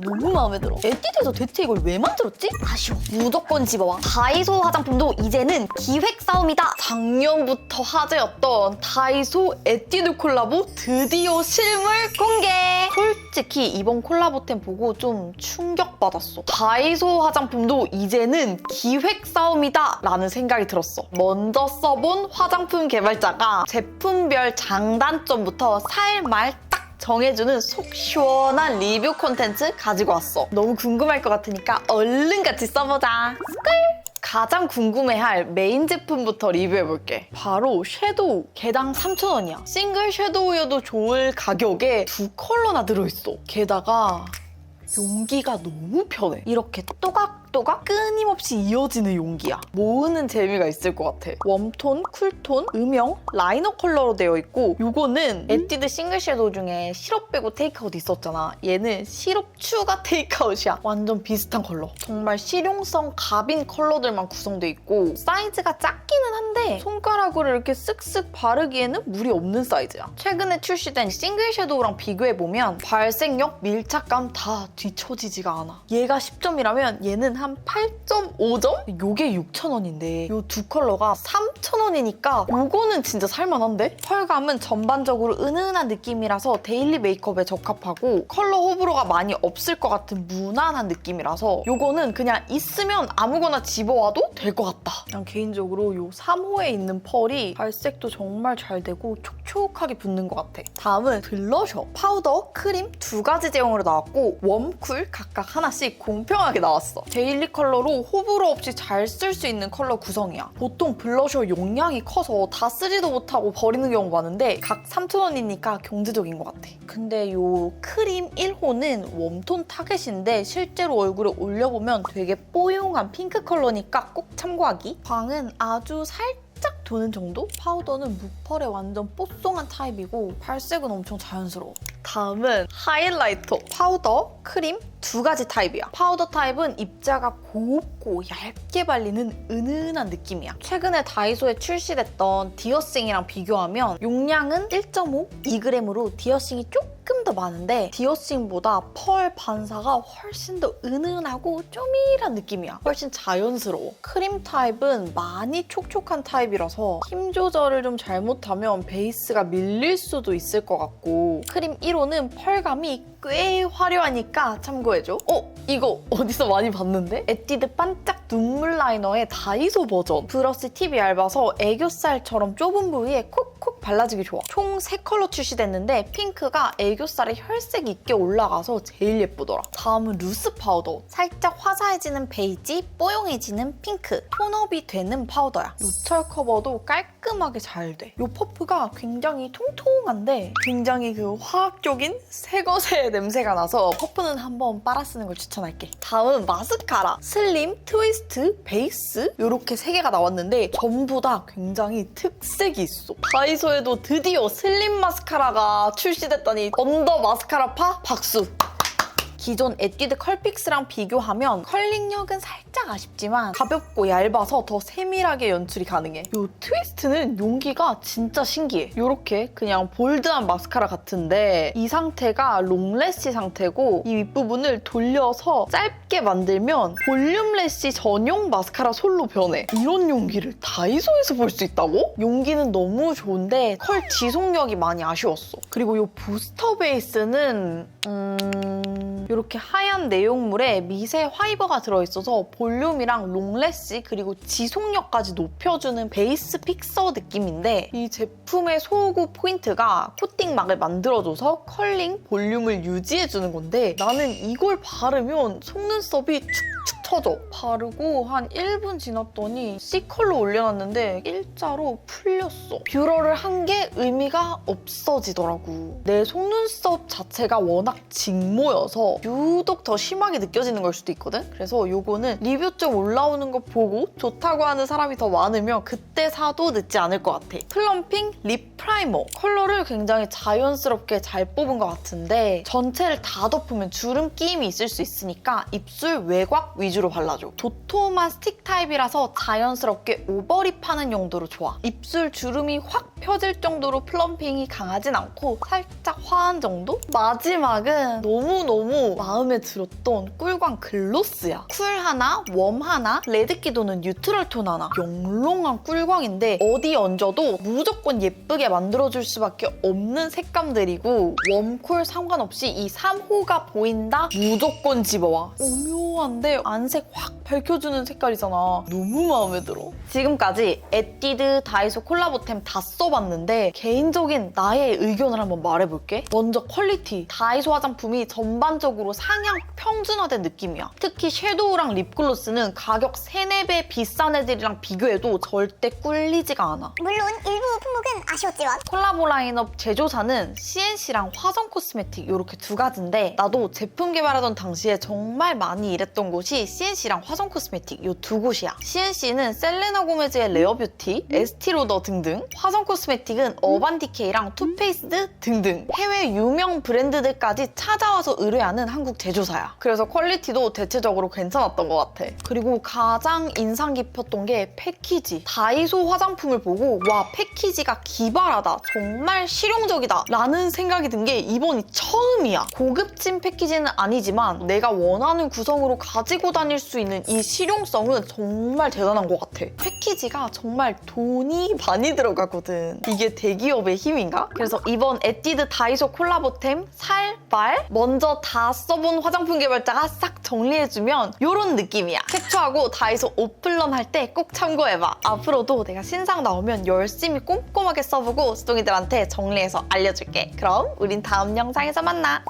너무 마음에 들어. 에뛰드에서 대체 이걸 왜 만들었지? 아쉬워. 무조건 집어와. 다이소 화장품도 이제는 기획 싸움이다. 작년부터 화제였던 다이소 에뛰드 콜라보 드디어 실물 공개. 솔직히 이번 콜라보템 보고 좀 충격받았어. 다이소 화장품도 이제는 기획 싸움이다 라는 생각이 들었어. 먼저 써본 화장품 개발자가 제품별 장단점부터 살말 딱 정해주는 속 시원한 리뷰 콘텐츠 가지고 왔어. 너무 궁금할 것 같으니까 얼른 같이 써보자. 스쿨! 가장 궁금해할 메인 제품부터 리뷰해볼게. 바로 섀도우. 개당 3,000원이야. 싱글 섀도우여도 좋을 가격에 두 컬러나 들어있어. 게다가 용기가 너무 편해. 이렇게 또각 또각 끊임없이 이어지는 용기야. 모으는 재미가 있을 것 같아. 웜톤, 쿨톤, 음영, 라이너 컬러로 되어 있고 요거는 에뛰드 싱글 섀도우 중에 시럽 빼고 테이크아웃 있었잖아. 얘는 시럽 추가 테이크아웃이야. 완전 비슷한 컬러. 정말 실용성 갑인 컬러들만 구성돼 있고 사이즈가 작기는 한데 손가락으로 이렇게 쓱쓱 바르기에는 무리 없는 사이즈야. 최근에 출시된 싱글 섀도우랑 비교해보면 발색력, 밀착감 다 뒤처지지가 않아. 얘가 10점이라면 얘는 한 8.5점? 요게 6,000원인데 요 두 컬러가 3,000원이니까 요거는 진짜 살만한데? 펄감은 전반적으로 은은한 느낌이라서 데일리 메이크업에 적합하고 컬러 호불호가 많이 없을 것 같은 무난한 느낌이라서 요거는 그냥 있으면 아무거나 집어와도 될 것 같다. 난 개인적으로 요 3호에 있는 펄이 발색도 정말 잘 되고 촉촉하게 붙는 것 같아. 다음은 블러셔, 파우더, 크림 두 가지 제형으로 나왔고 웜, 쿨 각각 하나씩 공평하게 나왔어. 데일리 컬러로 호불호 없이 잘 쓸 수 있는 컬러 구성이야. 보통 블러셔 용량이 커서 다 쓰지도 못하고 버리는 경우 많은데 각 3,000원이니까 경제적인 것 같아. 근데 요 크림 1호는 웜톤 타겟인데 실제로 얼굴에 올려보면 되게 뽀용한 핑크 컬러니까 꼭 참고하기. 광은 아주 살짝 도는 정도? 파우더는 무펄에 완전 뽀송한 타입이고 발색은 엄청 자연스러워. 다음은 하이라이터, 파우더, 크림 두 가지 타입이야. 파우더 타입은 입자가 곱고 얇게 발리는 은은한 느낌이야. 최근에 다이소에 출시됐던 디어싱이랑 비교하면 용량은 1.5, 2g으로 디어싱이 조금 더 많은데 디어싱보다 펄 반사가 훨씬 더 은은하고 쪼밀한 느낌이야. 훨씬 자연스러워. 크림 타입은 많이 촉촉한 타입이라서 힘 조절을 좀 잘못하면 베이스가 밀릴 수도 있을 것 같고 크림 1호는 펄감이 꽤 화려하니까 참고해줘. 어? 이거 어디서 많이 봤는데? 에뛰드 반짝 눈물 라이너의 다이소 버전. 브러쉬 팁이 얇아서 애교살처럼 좁은 부위에 콕콕 발라주기 좋아. 총 3컬러 출시됐는데 핑크가 애교살 에 혈색 있게 올라가서 제일 예쁘더라. 다음은 루스 파우더. 살짝 화사해지는 베이지, 뽀용해지는 핑크. 톤업이 되는 파우더야. 요철 커버도 깔끔하게 잘 돼. 요 퍼프가 굉장히 통통한데 굉장히 그 화학적인 새것의 냄새가 나서 퍼프는 한번 빨아 쓰는 걸 추천할게. 다음 마스카라. 슬림, 트위스트, 베이스 이렇게 세 개가 나왔는데 전부 다 굉장히 특색이 있어. 다이소에도 드디어 슬림 마스카라가 출시됐다니 언더 마스카라 파 박수. 기존 에뛰드 컬픽스랑 비교하면 컬링력은 살짝 아쉽지만 가볍고 얇아서 더 세밀하게 연출이 가능해. 이 트위스트는 용기가 진짜 신기해. 이렇게 그냥 볼드한 마스카라 같은데 이 상태가 롱래쉬 상태고 이 윗부분을 돌려서 짧게 만들면 볼륨 래쉬 전용 마스카라 솔로 변해. 이런 용기를 다이소에서 볼 수 있다고? 용기는 너무 좋은데 컬 지속력이 많이 아쉬웠어. 그리고 이 부스터 베이스는 음... 이렇게 하얀 내용물에 미세 화이버가 들어있어서 볼륨이랑 롱래쉬 그리고 지속력까지 높여주는 베이스 픽서 느낌인데 이 제품의 소구 포인트가 코팅막을 만들어줘서 컬링, 볼륨을 유지해주는 건데 나는 이걸 바르면 속눈썹이 축 축 터져. 바르고 한 1분 지났더니 C컬로 올려놨는데 일자로 풀렸어. 뷰러를 한 게 의미가 없어지더라고. 내 속눈썹 자체가 워낙 직모여서 유독 더 심하게 느껴지는 걸 수도 있거든? 그래서 요거는 리뷰 좀 올라오는 거 보고 좋다고 하는 사람이 더 많으면 그때 사도 늦지 않을 것 같아. 플럼핑 립 프라이머. 컬러를 굉장히 자연스럽게 잘 뽑은 것 같은데 전체를 다 덮으면 주름 끼임이 있을 수 있으니까 입술 외곽 위주로 발라줘. 도톰한 스틱 타입이라서 자연스럽게 오버립하는 용도로 좋아. 입술 주름이 확 펴질 정도로 플럼핑이 강하진 않고 살짝 화한 정도? 마지막은 너무너무 마음에 들었던 꿀광 글로스야. 쿨 하나, 웜 하나, 레드 기 도는 뉴트럴 톤 하나. 영롱한 꿀광인데 어디 얹어도 무조건 예쁘게 만들어줄 수밖에 없는 색감들이고 웜쿨 상관없이 이 3호가 보인다? 무조건 집어와. 오묘한데 안색 확 밝혀주는 색깔이잖아. 너무 마음에 들어. 지금까지 에뛰드 다이소 콜라보템 다 써 봤는데 개인적인 나의 의견을 한번 말해볼게. 먼저 퀄리티. 다이소 화장품이 전반적으로 상향 평준화된 느낌이야. 특히 섀도우랑 립글로스는 가격 3, 4배 비싼 애들이랑 비교해도 절대 꿀리지가 않아. 물론 일부 품목은 아쉬웠지만 콜라보 라인업 제조사는 CNC랑 화성 코스메틱 이렇게 두 가지인데 나도 제품 개발하던 당시에 정말 많이 일했던 곳이 CNC랑 화성 코스메틱 이 두 곳이야. CNC는 셀레나 고메즈의 레어 뷰티, 에스티로더 등등 화성 코스메틱 은 어반디케이랑 투페이스드 등등 해외 유명 브랜드들까지 찾아와서 의뢰하는 한국 제조사야. 그래서 퀄리티도 대체적으로 괜찮았던 것 같아. 그리고 가장 인상 깊었던 게 패키지. 다이소 화장품을 보고 와 패키지가 기발하다. 정말 실용적이다. 라는 생각이 든 게 이번이 처음이야. 고급진 패키지는 아니지만 내가 원하는 구성으로 가지고 다닐 수 있는 이 실용성은 정말 대단한 것 같아. 패키지가 정말 돈이 많이 들어가거든. 이게 대기업의 힘인가? 그래서 이번 에뛰드 다이소 콜라보템 살, 말 먼저 다 써본 화장품 개발자가 싹 정리해주면 이런 느낌이야. 캡처하고 다이소 오픈런 할 때 꼭 참고해봐. 앞으로도 내가 신상 나오면 열심히 꼼꼼하게 써보고 수동이들한테 정리해서 알려줄게. 그럼 우린 다음 영상에서 만나.